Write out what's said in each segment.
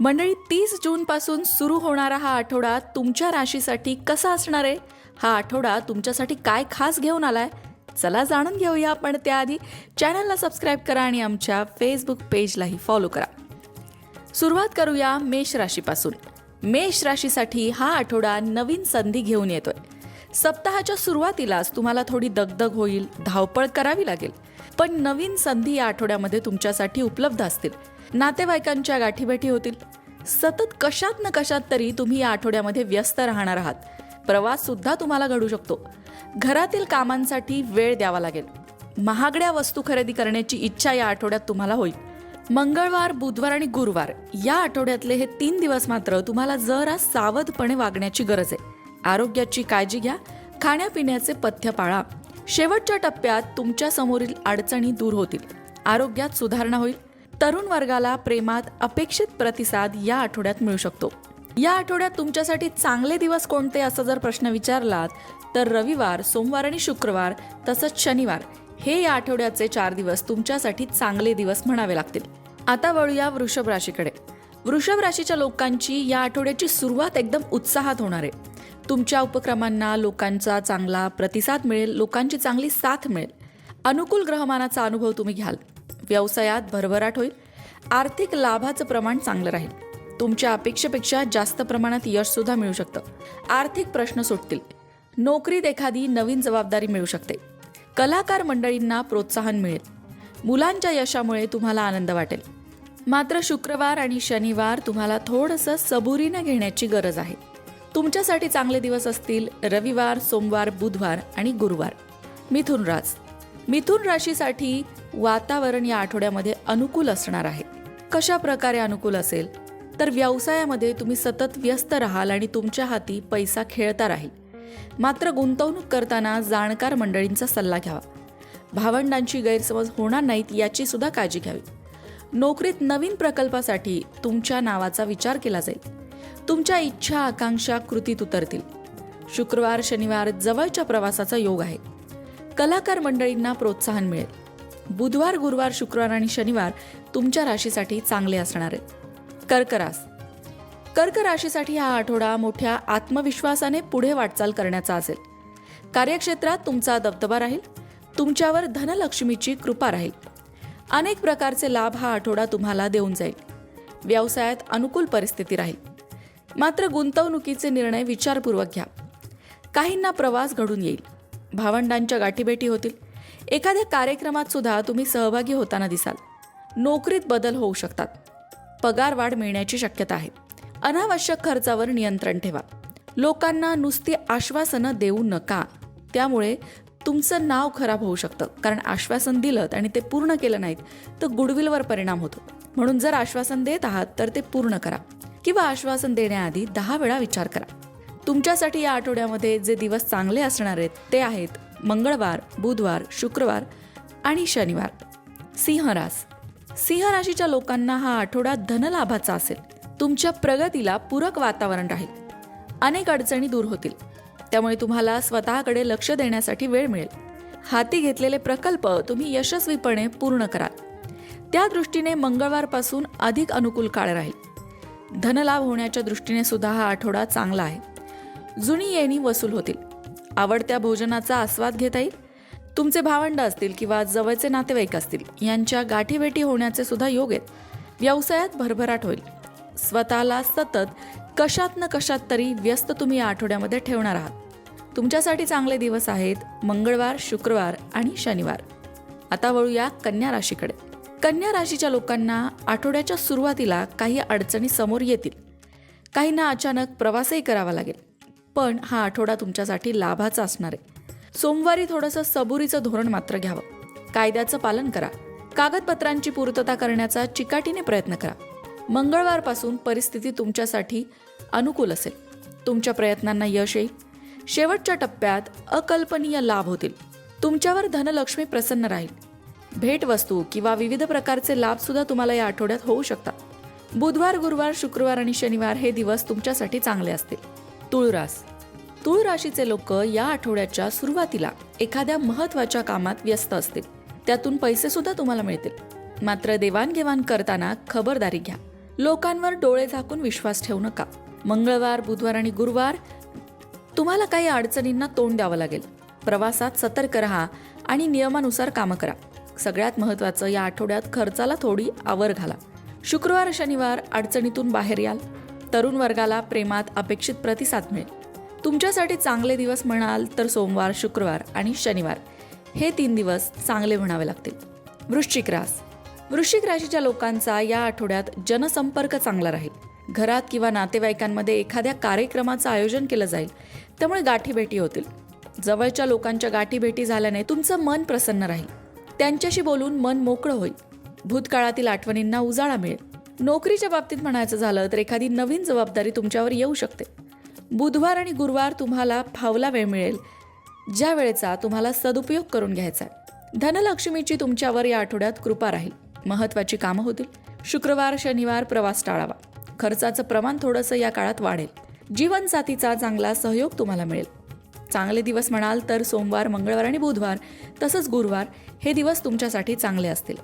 मंडळी तीस जूनपासून सुरू होणारा हा आठवडा तुमच्या राशीसाठी कसा असणार आहे? हा आठवडा तुमच्यासाठी काय खास घेऊन आलाय? चला जाणून घेऊया पण त्याआधी. चॅनलला सबस्क्राईब करा आणि आमच्या फेसबुक पेजलाही फॉलो करा. सुरुवात करूया मेष राशीपासून. मेष राशीसाठी हा आठवडा नवीन संधी घेऊन येतोय. सप्ताहाच्या सुरुवातीलाच तुम्हाला थोडी दगदग होईल धावपळ करावी लागेल. पण नवीन संधी या आठवड्यामध्ये तुमच्यासाठी उपलब्ध असतील. नातेवाईकांच्या गाठीभेटी होतील. सतत कशात न कशात तरी तुम्ही या आठवड्यामध्ये व्यस्त राहणार आहात. प्रवास सुद्धा तुम्हाला घडू शकतो. घरातील कामांसाठी वेळ द्यावा लागेल. महागड्या वस्तू खरेदी करण्याची इच्छा या आठवड्यात तुम्हाला होईल. मंगळवार बुधवार आणि गुरुवार या आठवड्यातले हे तीन दिवस मात्र तुम्हाला जरा सावधपणे वागण्याची गरज आहे. आरोग्याची काळजी घ्या. खाण्यापिण्याचे पथ्य पाळा. शेवटच्या टप्प्यात तुमच्या समोरील अडचणी दूर होतील. आरोग्यात सुधारणा होईल. तरुण वर्गाला प्रेमात अपेक्षित प्रतिसाद या आठवड्यात मिळू शकतो. या आठवड्यात तुमच्यासाठी चांगले दिवस कोणते असा जर प्रश्न विचारलात तर रविवार सोमवार आणि शुक्रवार तसंच शनिवार हे या आठवड्याचे चार दिवस तुमच्यासाठी चांगले दिवस म्हणावे लागतील. आता वळूया वृषभ राशीकडे. वृषभ राशीच्या लोकांची या आठवड्याची सुरुवात एकदम उत्साहात होणार आहे. तुमच्या उपक्रमांना लोकांचा चांगला प्रतिसाद मिळेल लोकांची चांगली साथ मिळेल. अनुकूल ग्रहमानाचा अनुभव तुम्ही घ्याल. व्यवसायात भरभराट होईल. आर्थिक लाभाचं प्रमाण चांगलं राहील. तुमच्या अपेक्षेपेक्षा जास्त प्रमाणात यश सुद्धा मिळू शकतं. आर्थिक प्रश्न सुटतील. नोकरीत एखादी नवीन जबाबदारी मिळू शकते. कलाकार मंडळींना प्रोत्साहन मिळेल. मुलांच्या यशामुळे तुम्हाला आनंद वाटेल. मात्र शुक्रवार आणि शनिवार तुम्हाला थोडंसं सबुरीनं घेण्याची गरज आहे. तुमच्यासाठी चांगले दिवस असतील रविवार सोमवार बुधवार आणि गुरुवार. मिथुन राज मिथुन राशीसाठी वातावरण या आठवड्यामध्ये अनुकूल असणार आहे. कशा प्रकारे अनुकूल असेल? तर व्यवसायामध्ये तुम्ही सतत व्यस्त राहाल आणि तुमच्या हाती पैसा खेळता राहील. मात्र गुंतवणूक करताना जाणकार मंडळींचा सल्ला घ्यावा. भावंडांची गैरसमज होणार नाहीत याची सुद्धा काळजी घ्यावी. नोकरीत नवीन प्रकल्पासाठी तुमच्या नावाचा विचार केला जाईल. तुमच्या इच्छा आकांक्षा कृतीत उतरतील. शुक्रवार शनिवार जवळच्या प्रवासाचा योग आहे. कलाकार मंडळींना प्रोत्साहन मिळेल. बुधवार गुरुवार शुक्रवार आणि शनिवार तुमच्या राशीसाठी चांगले असणार आहेत. कर्करास. कर्क राशीसाठी हा आठवडा मोठ्या आत्मविश्वासाने पुढे वाटचाल करण्याचा असेल. कार्यक्षेत्रात तुमचा दबदबा राहील. तुमच्यावर धनलक्ष्मीची कृपा राहील. अनेक प्रकारचे लाभ हा आठवडा तुम्हाला देऊन जाईल. व्यवसायात अनुकूल परिस्थिती राहील. मात्र गुंतवणुकीचे निर्णय विचारपूर्वक घ्या. काहींना प्रवास घडून येईल. भावंडांच्या गाठीभेटी होतील. एखाद्या कार्यक्रमात सुद्धा तुम्ही सहभागी होताना दिसाल. नोकरीत बदल होऊ शकतात. पगार वाढ मिळण्याची शक्यता आहे. अनावश्यक खर्चावर नियंत्रण ठेवा. लोकांना नुसती आश्वासनं देऊ नका. त्यामुळे तुमचं नाव खराब होऊ शकतं. कारण आश्वासन दिलं आणि ते पूर्ण केलं नाहीत तर गुडविलवर परिणाम होतो. म्हणून जर आश्वासन देत आहात तर ते पूर्ण करा. किंवा आश्वासन देण्याआधी दहा वेळा विचार करा. तुमच्यासाठी या आठवड्यामध्ये जे दिवस चांगले असणार आहेत ते आहेत मंगळवार बुधवार शुक्रवार आणि शनिवार. सिंहरास सिंहराशीच्या सिंह राशीच्या लोकांना हा आठवडा धनलाभाचा असेल. तुमच्या प्रगतीला पूरक वातावरण राहील. अनेक अडचणी दूर होतील. त्यामुळे तुम्हाला स्वतःकडे लक्ष देण्यासाठी वेळ मिळेल. हाती घेतलेले प्रकल्प तुम्ही यशस्वीपणे पूर्ण कराल. त्या दृष्टीने मंगळवारपासून अधिक अनुकूल काळ राहील. धनलाभ होण्याच्या दृष्टीने सुद्धा हा आठवडा चांगला आहे. जुनी येणी वसूल होतील. आवडत्या भोजनाचा आस्वाद घेता येईल. तुमचे भावंड असतील किंवा जवळचे नातेवाईक असतील यांच्या गाठीभेटी होण्याचे सुद्धा योग आहेत. व्यवसायात भरभराट होईल. स्वतःला सतत कशात न कशात तरी व्यस्त तुम्ही या आठवड्यामध्ये ठेवणार आहात. तुमच्यासाठी चांगले दिवस आहेत. मंगळवार शुक्रवार आणि शनिवार. आता वळूया कन्या राशीकडे. कन्या राशीच्या लोकांना आठवड्याच्या सुरुवातीला काही अडचणी समोर येतील. काहींना अचानक प्रवासही करावा लागेल. पण हा आठवडा तुमच्यासाठी लाभाचा असणार आहे. सोमवारी थोडंसं सबुरीचं धोरण मात्र घ्यावं. कायद्याचं पालन करा. कागदपत्रांची पूर्तता करण्याचा चिकाटीने प्रयत्न करा. मंगळवारपासून परिस्थिती तुमच्यासाठी अनुकूल असेल. तुमच्या प्रयत्नांना यश येईल. शेवटच्या टप्प्यात अकल्पनीय लाभ होतील. तुमच्यावर धनलक्ष्मी प्रसन्न राहील. भेटवस्तू किंवा विविध प्रकारचे लाभ सुद्धा तुम्हाला या आठवड्यात होऊ शकतात. बुधवार गुरुवार शुक्रवार आणि शनिवार हे दिवस तुमच्यासाठी चांगले असतील. तुळरास. तुळ राशीचे लोक या आठवड्याच्या सुरुवातीला एखाद्या महत्त्वाच्या कामात व्यस्त असतील. त्यातून पैसे सुद्धा तुम्हाला मिळतील. मात्र देवाणघेवाण करताना खबरदारी घ्या. लोकांवर डोळे झाकून विश्वास ठेवू नका. मंगळवार बुधवार आणि गुरुवार तुम्हाला काही अडचणींना तोंड द्यावं लागेल. प्रवासात सतर्क राहा आणि नियमानुसार कामं करा. सगळ्यात महत्त्वाचं या आठवड्यात खर्चाला थोडी आवर घाला. शुक्रवार शनिवार अडचणीतून बाहेर याल. तरुण वर्गाला प्रेमात अपेक्षित प्रतिसाद मिळेल. तुमच्यासाठी चांगले दिवस म्हणाल तर सोमवार शुक्रवार आणि शनिवार. हे तीन दिवस चांगले म्हणावे लागतील. वृश्चिक रास. वृश्चिक राशीच्या लोकांचा या आठवड्यात जनसंपर्क चांगला राहील. घरात किंवा नातेवाईकांमध्ये एखाद्या कार्यक्रमाचं आयोजन केलं जाईल. त्यामुळे गाठीभेटी होतील. जवळच्या लोकांच्या गाठीभेटी झाल्याने तुमचं मन प्रसन्न राहील. त्यांच्याशी बोलून मन मोकळं होईल. भूतकाळातील आठवणींना उजाळा मिळेल. नोकरीच्या बाबतीत म्हणायचं झालं तर एखादी नवीन जबाबदारी तुमच्यावर येऊ शकते. बुधवार आणि गुरुवार तुम्हाला फावला वेळ मिळेल. ज्या वेळेचा तुम्हाला सदुपयोग करून घ्यायचा आहे. धनलक्ष्मीची तुमच्यावर या आठवड्यात कृपा राहील. महत्वाची कामं होतील. शुक्रवार शनिवार प्रवास टाळावा. खर्चाचं प्रमाण थोडंसं या काळात वाढेल. जीवनसाथीचा चांगला सहयोग तुम्हाला मिळेल. चांगले दिवस म्हणाल तर सोमवार मंगळवार आणि बुधवार तसंच गुरुवार हे दिवस तुमच्यासाठी चांगले असतील.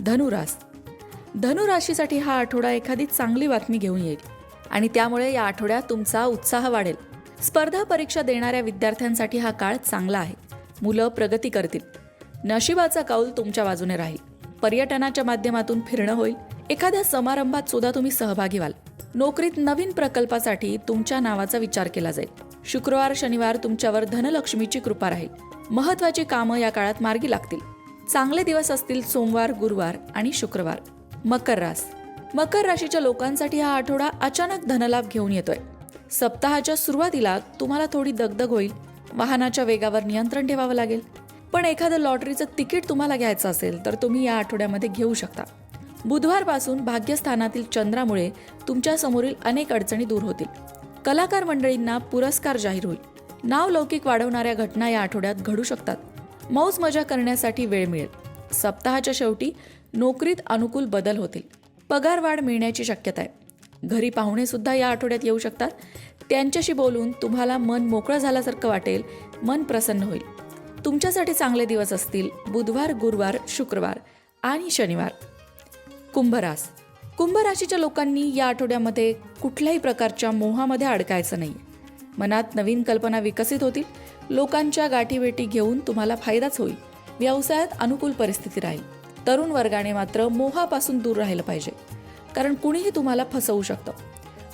धनुरास. धनुराशीसाठी हा आठवडा एखादी चांगली बातमी घेऊन येईल. आणि त्यामुळे या आठवड्यात तुमचा उत्साह वाढेल. स्पर्धा परीक्षा देणाऱ्या विद्यार्थ्यांसाठी हा काळ चांगला आहे. मुलं प्रगती करतील. नशिबाचा कौल तुमच्या बाजूने राहील. पर्यटनाच्या माध्यमातून फिरणं होईल. एखाद्या समारंभात सुद्धा तुम्ही सहभागी व्हाल. नोकरीत नवीन प्रकल्पासाठी तुमच्या नावाचा विचार केला जाईल. शुक्रवार शनिवार तुमच्यावर धनलक्ष्मीची कृपा राहील. महत्वाची कामं या काळात मार्गी लागतील. चांगले दिवस असतील सोमवार गुरुवार आणि शुक्रवार. मकर रास. मकर राशीच्या लोकांसाठी हा आठवडा अचानक धनलाभ घेऊन येतोय. सप्ताहाच्या सुरुवातीला तुम्हाला थोडी दगदग होईल. वाहनाच्या वेगावर नियंत्रण ठेवावं लागेल. पण एखादं लॉटरीचं तिकीट तुम्हाला घ्यायचं असेल तर तुम्ही या आठवड्यामध्ये घेऊ शकता. बुधवारपासून भाग्यस्थानातील चंद्रामुळे तुमच्या समोरील अनेक अडचणी दूर होतील. कलाकार मंडळींना पुरस्कार जाहीर होईल. नाव लौकिक वाढवणाऱ्या घटना या आठवड्यात घडू शकतात. मौज मजा करण्यासाठी वेळ मिळेल. सप्ताहाच्या शेवटी नोकरीत अनुकूल बदल होतील. पगार वाढ मिळण्याची शक्यता आहे घरी पाहुणे सुद्धा या आठवड्यात येऊ शकतात. त्यांच्याशी बोलून तुम्हाला मन मोकळं झाल्यासारखं वाटेल मन प्रसन्न होईल. तुमच्यासाठी चांगले दिवस असतील. बुधवार गुरुवार शुक्रवार आणि शनिवार. कुंभरास. कुंभ राशीच्या लोकांनी या आठवड्यामध्ये कुठल्याही प्रकारच्या मोहामध्ये अडकायचं नाही मनात नवीन कल्पना विकसित होतील. लोकांच्या गाठीभेटी घेऊन तुम्हाला फायदाच होईल. व्यवसायात अनुकूल परिस्थिती राहील. तरुण वर्गाने मात्र मोहापासून दूर राहिलं पाहिजे. कारण कुणीही तुम्हाला फसवू शकतं.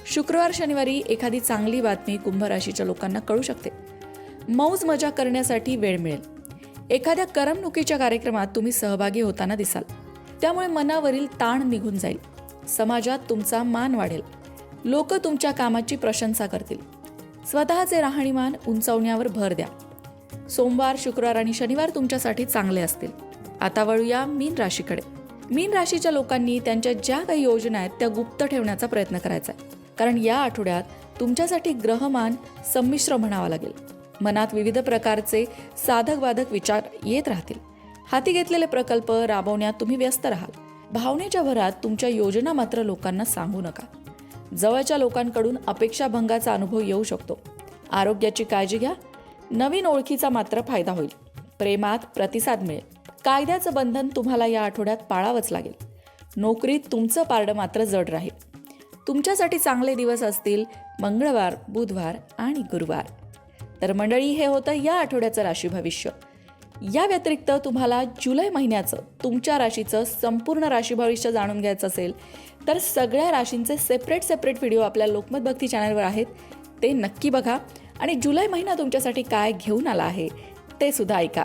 शुक्रवार शनिवारी एखादी चांगली बातमी कुंभराशीच्या लोकांना कळू शकते. मौज मजा करण्यासाठी वेळ मिळेल. एखाद्या करमणुकीच्या कार्यक्रमात तुम्ही सहभागी होताना दिसाल. त्यामुळे मनावरील ताण निघून जाईल. समाजात तुमचा मान वाढेल. लोक तुमच्या कामाची प्रशंसा करतील. स्वतःचे राहणीमान उंचावण्यावर भर द्या. सोमवार शुक्रवार आणि शनिवार तुमच्यासाठी चांगले असतील. आता वळूया मीन राशीकडे. मीन राशीच्या लोकांनी त्यांच्या ज्या काही योजना आहेत त्या गुप्त ठेवण्याचा प्रयत्न करायचा आहे. कारण या आठवड्यात तुमच्यासाठी ग्रहमान संमिश्र म्हणावा लागेल. मनात विविध प्रकारचे साधक बाधक विचार येत राहतील. हाती घेतलेले प्रकल्प राबवण्यात तुम्ही व्यस्त राहाल. भावनेच्या भरात तुमच्या योजना मात्र लोकांना सांगू नका. जवळच्या लोकांकडून अपेक्षाभंगाचा अनुभव येऊ शकतो. आरोग्याची काळजी घ्या. नवीन ओळखीचा मात्र फायदा होईल. प्रेमात प्रतिसाद मिळेल. कायद्याचं बंधन तुम्हाला या आठवड्यात पाळावंच लागेल. नोकरीत तुमचं पारडं मात्र जड राहील. तुमच्यासाठी चांगले दिवस असतील मंगळवार बुधवार आणि गुरुवार. तर मंडळी हे होतं या आठवड्याचं राशी भविष्य. या व्यतिरिक्त तुम्हाला जुलै महिन्याचं तुमच्या राशीचं संपूर्ण राशी भविष्य जाणून घ्यायचं असेल तर सगळ्या राशींचे सेपरेट सेपरेट व्हिडिओ आपल्या लोकमत भक्ती चॅनलवर आहेत. ते नक्की बघा. आणि जुलै महिना तुमच्यासाठी काय घेऊन आला आहे ते सुद्धा ऐका.